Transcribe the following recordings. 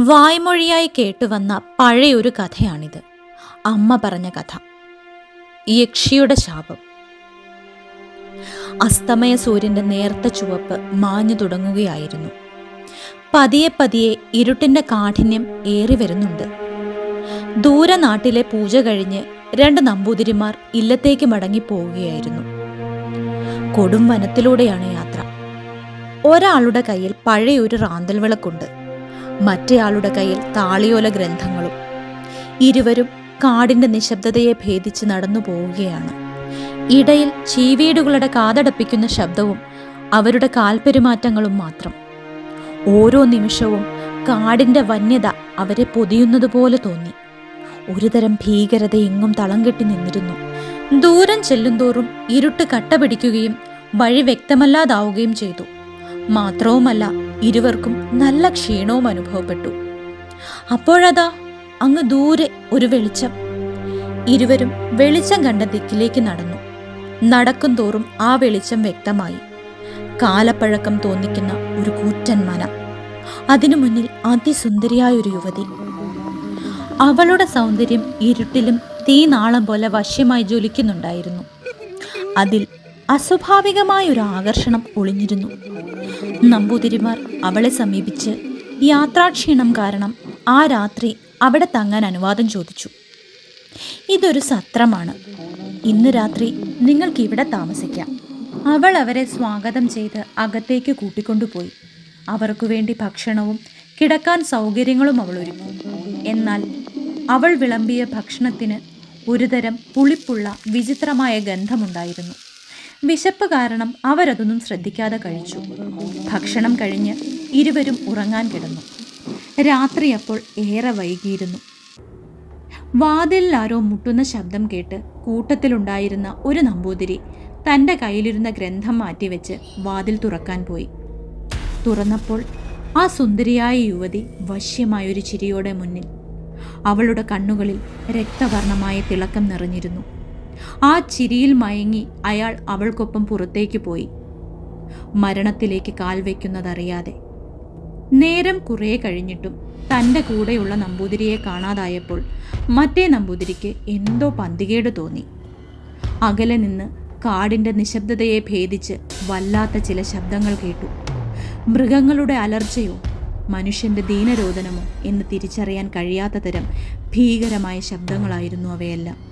വായ്മൊഴിയായി കേട്ടുവന്ന പഴയൊരു കഥയാണിത്. അമ്മ പറഞ്ഞ കഥ. യക്ഷിയുടെ ശാപം. അസ്തമയ സൂര്യന്റെ നേർത്ത ചുവപ്പ് മാഞ്ഞു തുടങ്ങുകയായിരുന്നു. പതിയെ പതിയെ ഇരുട്ടിന്റെ കാഠിന്യം ഏറി വരുന്നുണ്ട്. ദൂര നാട്ടിലെ പൂജ കഴിഞ്ഞ് രണ്ട് നമ്പൂതിരിമാർ ഇല്ലത്തേക്ക് മടങ്ങി പോവുകയായിരുന്നു കൊടും വനത്തിലൂടെയാണ് യാത്ര. ഒരാളുടെ കയ്യിൽ പഴയൊരു റാന്തൽ വിളക്കുണ്ട് മറ്റേയാളുടെ കയ്യിൽ താളിയോല ഗ്രന്ഥങ്ങളും. ഇരുവരും കാടിന്റെ നിശബ്ദതയെ ഭേദിച്ച് നടന്നു പോവുകയാണ്. ഇടയിൽ ചീവീടുകളുടെ കാതടപ്പിക്കുന്ന ശബ്ദവും അവരുടെ കാൽപെരുമാറ്റങ്ങളും മാത്രം. ഓരോ നിമിഷവും കാടിന്റെ വന്യത അവരെ പൊതിയുന്നത് പോലെ തോന്നി. ഒരുതരം ഭീകരത എങ്ങും തളം കെട്ടി നിന്നിരുന്നു. ദൂരം ചെല്ലുന്തോറും ഇരുട്ട് കട്ട പിടിക്കുകയും വഴി വ്യക്തമല്ലാതാവുകയും ചെയ്തു. മാത്രവുമല്ല ഇരുവർക്കും നല്ല ക്ഷീണവും അനുഭവപ്പെട്ടു. അപ്പോഴതാ അങ്ങ് ദൂരെ ഒരു വെളിച്ചം. ഇരുവരും വെളിച്ചം കണ്ട ദിക്കിലേക്ക് നടന്നു. നടക്കും തോറും ആ വെളിച്ചം വ്യക്തമായി. കാലപ്പഴക്കം തോന്നിക്കുന്ന ഒരു കൂറ്റൻ മന. അതിനു മുന്നിൽ അതിസുന്ദരിയായ ഒരു യുവതി. അവളുടെ സൗന്ദര്യം ഇരുട്ടിലും തീനാളം പോലെ വശ്യമായി ജ്വലിക്കുന്നുണ്ടായിരുന്നു. അതിൽ അസ്വാഭാവികമായ ഒരു ആകർഷണം ഒളിഞ്ഞിരുന്നു. നമ്പൂതിരിമാർ അവളെ സമീപിച്ച് യാത്രാക്ഷീണം കാരണം ആ രാത്രി അവിടെ തങ്ങാൻ അനുവാദം ചോദിച്ചു. ഇതൊരു സത്രമാണ്. ഇന്ന് രാത്രി നിങ്ങൾക്ക് ഇവിടെ താമസിക്കാം. അവൾ അവരെ സ്വാഗതം ചെയ്ത് അകത്തേക്ക് കൂട്ടിക്കൊണ്ടുപോയി. അവർക്കു വേണ്ടി ഭക്ഷണവും കിടക്കാൻ സൗകര്യങ്ങളും അവൾ ഒരുക്കി. എന്നാൽ അവൾ വിളമ്പിയ ഭക്ഷണത്തിന് ഒരുതരം പുളിപ്പുള്ള വിചിത്രമായ ഗന്ധമുണ്ടായിരുന്നു. വിശപ്പ് കാരണം അവരതൊന്നും ശ്രദ്ധിക്കാതെ കഴിച്ചു. ഭക്ഷണം കഴിഞ്ഞ് ഇരുവരും ഉറങ്ങാൻ കിടന്നു. രാത്രി അപ്പോൾ ഏറെ വൈകിയിരുന്നു. വാതിലിൽ ആരോ മുട്ടുന്ന ശബ്ദം കേട്ട് കൂട്ടത്തിലുണ്ടായിരുന്ന ഒരു നമ്പൂതിരി തന്റെ കയ്യിലിരുന്ന ഗ്രന്ഥം മാറ്റിവെച്ച് വാതിൽ തുറക്കാൻ പോയി. തുറന്നപ്പോൾ ആ സുന്ദരിയായ യുവതി വശ്യമായൊരു ചിരിയോടെ മുന്നിൽ. അവളുടെ കണ്ണുകളിൽ രക്തവർണമായ തിളക്കം നിറഞ്ഞിരുന്നു. ആ ചിരിയിൽ മയങ്ങി അയാൾ അവൾക്കൊപ്പം പുറത്തേക്ക് പോയി. മരണത്തിലേക്ക് കാൽ വയ്ക്കുന്നതറിയാതെ. നേരം കുറേ കഴിഞ്ഞിട്ടും തന്റെ കൂടെയുള്ള നമ്പൂതിരിയെ കാണാതായപ്പോൾ മറ്റേ നമ്പൂതിരിക്ക് എന്തോ പന്തികേട് തോന്നി. അകലെ നിന്ന് കാടിന്റെ നിശബ്ദതയെ ഭേദിച്ച് വല്ലാത്ത ചില ശബ്ദങ്ങൾ കേട്ടു. മൃഗങ്ങളുടെ അലർച്ചയോ മനുഷ്യന്റെ ദീനരോധനമോ എന്ന് തിരിച്ചറിയാൻ കഴിയാത്ത തരം ഭീകരമായ ശബ്ദങ്ങളായിരുന്നു അവയെല്ലാം.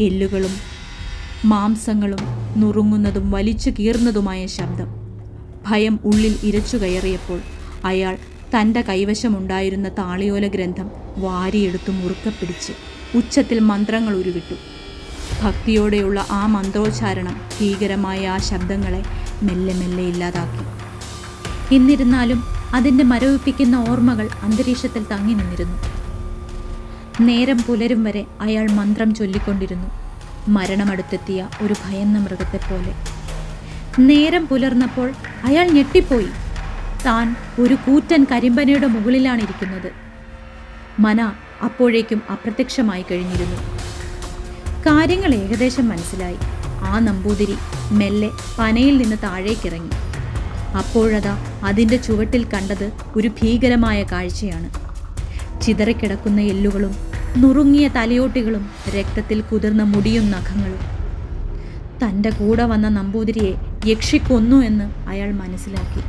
എല്ലുകളും മാംസങ്ങളും നുറുങ്ങുന്നതും വലിച്ചു കീറുന്നതുമായ ശബ്ദം. ഭയം ഉള്ളിൽ ഇരച്ചു കയറിയപ്പോൾ അയാൾ തന്റെ കൈവശമുണ്ടായിരുന്ന താളിയോല ഗ്രന്ഥം വാരിയെടുത്തു മുറുക്കെ പിടിച്ച് ഉച്ചത്തിൽ മന്ത്രങ്ങൾ ഉരുവിട്ടു. ഭക്തിയോടെയുള്ള ആ മന്ത്രോച്ചാരണം ഭീകരമായ ആ ശബ്ദങ്ങളെ മെല്ലെ മെല്ലെ ഇല്ലാതാക്കി. എന്നിരുന്നാലും അതിന്റെ മരവിപ്പിക്കുന്ന ഓർമ്മകൾ അന്തരീക്ഷത്തിൽ തങ്ങി നിന്നിരുന്നു. നേരം പുലരും വരെ അയാൾ മന്ത്രം ചൊല്ലിക്കൊണ്ടിരുന്നു. മരണമടുത്തെത്തിയ ഒരു ഭയന്ന മൃഗത്തെപ്പോലെ. നേരം പുലർന്നപ്പോൾ അയാൾ ഞെട്ടിപ്പോയി. താൻ ഒരു കൂറ്റൻ കരിമ്പനയുടെ മുകളിലാണ് ഇരിക്കുന്നത് മന അപ്പോഴേക്കും അപ്രത്യക്ഷമായി കഴിഞ്ഞിരുന്നു. കാര്യങ്ങൾ ഏകദേശം മനസ്സിലായി. ആ നമ്പൂതിരി മെല്ലെ പനയിൽ നിന്ന് താഴേക്കിറങ്ങി. അപ്പോഴതാ അതിന്റെ ചുവട്ടിൽ കണ്ടത് ഒരു ഭീകരമായ കാഴ്ചയാണ്. ചിതറിക്കിടക്കുന്ന എല്ലുകളും നുറുങ്ങിയ തലയോട്ടികളും രക്തത്തിൽ കുതിർന്ന മുടിയും നഖങ്ങളും. തന്റെ കൂടെ വന്ന നമ്പൂതിരിയെ യക്ഷിക്കൊന്നു എന്ന് അയാൾ മനസ്സിലാക്കി.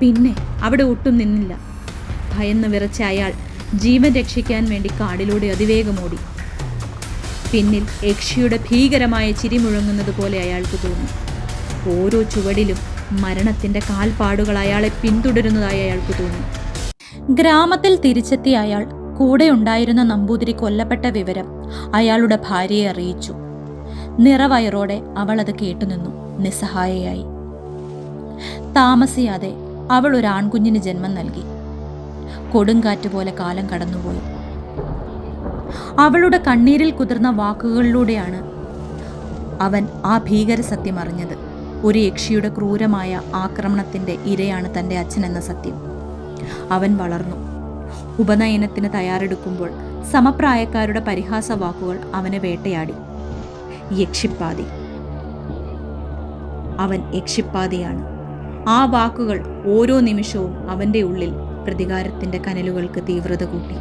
പിന്നെ അവിടെ ഒട്ടും നിന്നില്ല. ഭയന്ന് വിറച്ച അയാൾ ജീവൻ രക്ഷിക്കാൻ വേണ്ടി കാടിലൂടെ അതിവേഗം ഓടി പിന്നിൽ യക്ഷിയുടെ ഭീകരമായ ചിരി മുഴങ്ങുന്നത് പോലെ അയാൾക്ക് തോന്നി. ഓരോ ചുവടിലും മരണത്തിന്റെ കാൽപ്പാടുകൾ അയാളെ പിന്തുടരുന്നതായി അയാൾക്ക് തോന്നി. ഗ്രാമത്തിൽ തിരിച്ചെത്തിയ അയാൾ കൂടെ ഉണ്ടായിരുന്ന നമ്പൂതിരി കൊല്ലപ്പെട്ട വിവരം അയാളുടെ ഭാര്യയെ അറിയിച്ചു. നിറവയറോടെ അവൾ അത് കേട്ടുനിന്നു. നിസ്സഹായയായി. താമസിയാതെ അവൾ ഒരു ആൺകുഞ്ഞിന് ജന്മം നൽകി. കൊടുങ്കാറ്റ് പോലെ കാലം കടന്നുപോയി. അവളുടെ കണ്ണീരിൽ കുതിർന്ന വാക്കുകളിലൂടെയാണ് അവൻ ആ ഭീകര സത്യം അറിഞ്ഞത്. ഒരു യക്ഷിയുടെ ക്രൂരമായ ആക്രമണത്തിന്റെ ഇരയാണ് തന്റെ അച്ഛൻ എന്ന സത്യം. അവൻ വളർന്നു. ഉപനയനത്തിന് തയ്യാറെടുക്കുമ്പോൾ സമപ്രായക്കാരുടെ പരിഹാസ വാക്കുകൾ അവനെ വേട്ടയാടി. യക്ഷിപ്പാതി. അവൻ യക്ഷിപ്പാതിയാണ്. ആ വാക്കുകൾ ഓരോ നിമിഷവും അവന്റെ ഉള്ളിൽ പ്രതികാരത്തിന്റെ കനലുകൾക്ക് തീവ്രത കൂട്ടി.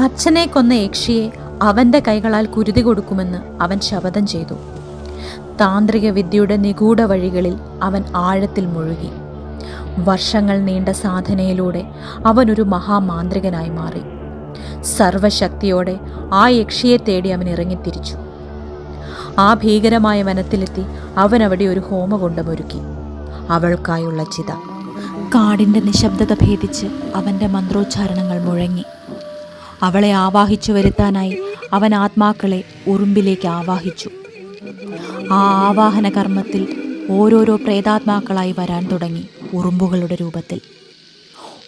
അച്ഛനെ കൊന്ന യക്ഷിയെ അവന്റെ കൈകളാൽ കുരുതി കൊടുക്കുമെന്ന് അവൻ ശപഥം ചെയ്തു. താന്ത്രിക വിദ്യയുടെ നിഗൂഢ വഴികളിൽ അവൻ ആഴത്തിൽ മുഴുകി. വർഷങ്ങൾ നീണ്ട സാധനയിലൂടെ അവനൊരു മഹാമാന്ത്രികനായി മാറി. സർവശക്തിയോടെ ആ യക്ഷിയെ തേടി അവൻ ഇറങ്ങിത്തിരിച്ചു. ആ ഭീകരമായ വനത്തിലെത്തി അവൻ അവിടെ ഒരു ഹോമകുണ്ടമൊരുക്കി അവൾക്കായുള്ള ചിത. കാടിന്റെ നിശബ്ദത ഭേദിച്ച് അവന്റെ മന്ത്രോച്ചാരണങ്ങൾ മുഴങ്ങി. അവളെ ആവാഹിച്ചു വരുത്താനായി അവൻ ആത്മാക്കളെ ഉറുമ്പിലേക്ക് ആവാഹിച്ചു. ആ ആവാഹന കർമ്മത്തിൽ ഓരോരോ പ്രേതാത്മാക്കളായി വരാൻ തുടങ്ങി. ഉറുമ്പുകളുടെ രൂപത്തിൽ.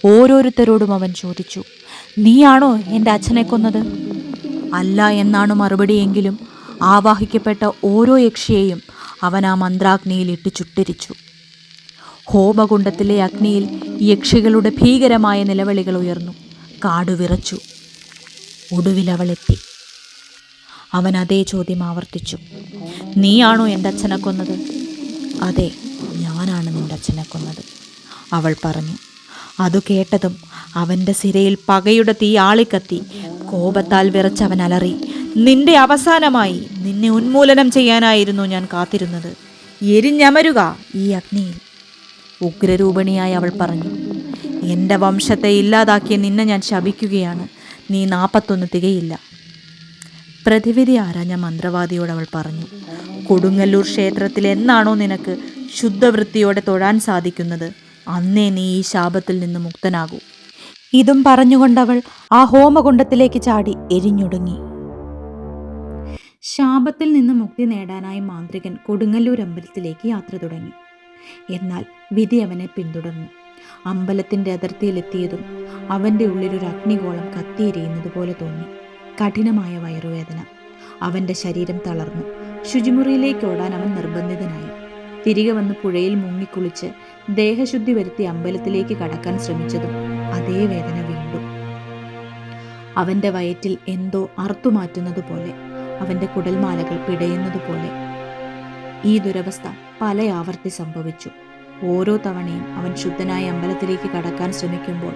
ഓരോരുത്തരോടും അവൻ ചോദിച്ചു നീയാണോ എന്റെ അച്ഛനെ കൊന്നത്? അല്ല എന്നാണ് മറുപടിയെങ്കിലും ആവാഹിക്കപ്പെട്ട ഓരോ യക്ഷിയെയും അവൻ ആ മന്ത്രാഗ്നിയിൽ ഇട്ട് ചുട്ടിരിച്ചു. ഹോമകുണ്ടത്തിലെ അഗ്നിയിൽ യക്ഷികളുടെ ഭീകരമായ നിലവിളികൾ ഉയർന്നു. കാട് വിറച്ചു. ഒടുവിൽ അവളെത്തി അവൻ അതേ ചോദ്യം ആവർത്തിച്ചു. നീയാണോ എന്റെ അച്ഛനെ കൊന്നത്? അതെ. ഞാനാണ് നിന്റെ അച്ഛനെ കൊന്നത്. അവൾ പറഞ്ഞു അതു കേട്ടതും അവന്റെ സിരയിൽ പകയുടെ തീ ആളിക്കത്തി. കോപത്താൽ വിറച്ചവൻ അലറി നിന്റെ അവസാനമായി നിന്നെ ഉന്മൂലനം ചെയ്യാനായിരുന്നു ഞാൻ കാത്തിരുന്നത്. എരിഞ്ഞമരുക ഈ അഗ്നിയിൽ. ഉഗ്രരൂപിണിയായി അവൾ പറഞ്ഞു എന്റെ വംശത്തെ ഇല്ലാതാക്കിയ നിന്നെ ഞാൻ ശപിക്കുകയാണ്. നീ നാൽപ്പത്തൊന്ന് തികയില്ല. പ്രതിവിധി ആരാഞ്ഞ മന്ത്രവാദിയോട് അവൾ പറഞ്ഞു കൊടുങ്ങല്ലൂർ ക്ഷേത്രത്തിൽ എന്നാണോ നിനക്ക് ശുദ്ധവൃത്തിയോടെ തൊഴാൻ സാധിക്കുന്നത് അന്നേ നീ ഈ ശാപത്തിൽ നിന്ന് മുക്തനാകൂ. ഇതും പറഞ്ഞുകൊണ്ടവൾ ആ ഹോമകുണ്ടത്തിലേക്ക് ചാടി എരിഞ്ഞൊടുങ്ങി. ശാപത്തിൽ നിന്ന് മുക്തി നേടാനായി മാന്ത്രികൻ കൊടുങ്ങല്ലൂർ അമ്പലത്തിലേക്ക് യാത്ര തുടങ്ങി. എന്നാൽ വിധി അവനെ പിന്തുടർന്നു. അമ്പലത്തിന്റെ അതിർത്തിയിലെത്തിയതും അവന്റെ ഉള്ളിലൊരു അഗ്നിഗോളം കത്തിയെരിയുന്നത് പോലെ തോന്നി. കഠിനമായ വയറുവേദന. അവന്റെ ശരീരം തളർന്നു. ശുചിമുറിയിലേക്ക് ഓടാൻ അവൻ നിർബന്ധിതനായി. തിരികെ വന്ന് പുഴയിൽ മുങ്ങിക്കുളിച്ച് ദേഹശുദ്ധി വരുത്തി അമ്പലത്തിലേക്ക് കടക്കാൻ ശ്രമിച്ചതും അതേ വേദന വീണ്ടും. അവന്റെ വയറ്റിൽ എന്തോ അറുത്തുമാറ്റുന്നത് പോലെ അവന്റെ കുടൽമാലകൾ പിടയുന്നത് പോലെ ഈ ദുരവസ്ഥ പല ആവർത്തി സംഭവിച്ചു. ഓരോ തവണയും അവൻ ശുദ്ധനായ അമ്പലത്തിലേക്ക് കടക്കാൻ ശ്രമിക്കുമ്പോൾ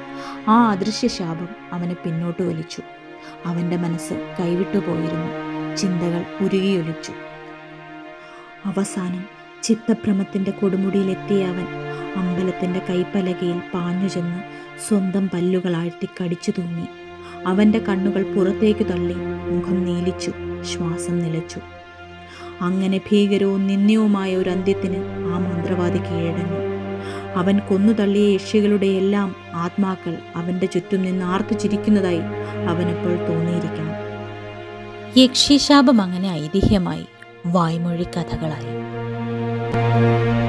ആ അദൃശ്യ ശാപം അവനെ പിന്നോട്ട് വലിച്ചു. അവന്റെ മനസ്സ് കൈവിട്ടുപോയിരുന്നു. ചിന്തകൾ ഉരുകിയൊലിച്ചു. അവസാനം ചിത്തഭ്രമത്തിന്റെ കൊടുമുടിയിലെത്തിയ അവൻ അമ്പലത്തിന്റെ കൈപ്പലകയിൽ പാഞ്ഞു ചെന്ന് സ്വന്തം പല്ലുകൾ ആഴ്ത്തി കടിച്ചു തൂങ്ങി. അവന്റെ കണ്ണുകൾ പുറത്തേക്ക് തള്ളി മുഖം നീലിച്ചു ശ്വാസം നിലച്ചു. അങ്ങനെ ഭീകരവും നിന്ദ്യവുമായ ഒരു അന്ത്യത്തിന് ആ മന്ത്രവാദി കീഴടങ്ങി. അവൻ കൊന്നു തള്ളിയ യക്ഷികളുടെ എല്ലാം ആത്മാക്കൾ അവന്റെ ചുറ്റും നിന്ന് ആർത്തു ചിരിക്കുന്നതായി അവനപ്പോൾ തോന്നിയിരിക്കണം. യക്ഷിശാപം അങ്ങനെ ഐതിഹ്യമായി വായ്മൊഴി കഥകളായി. Música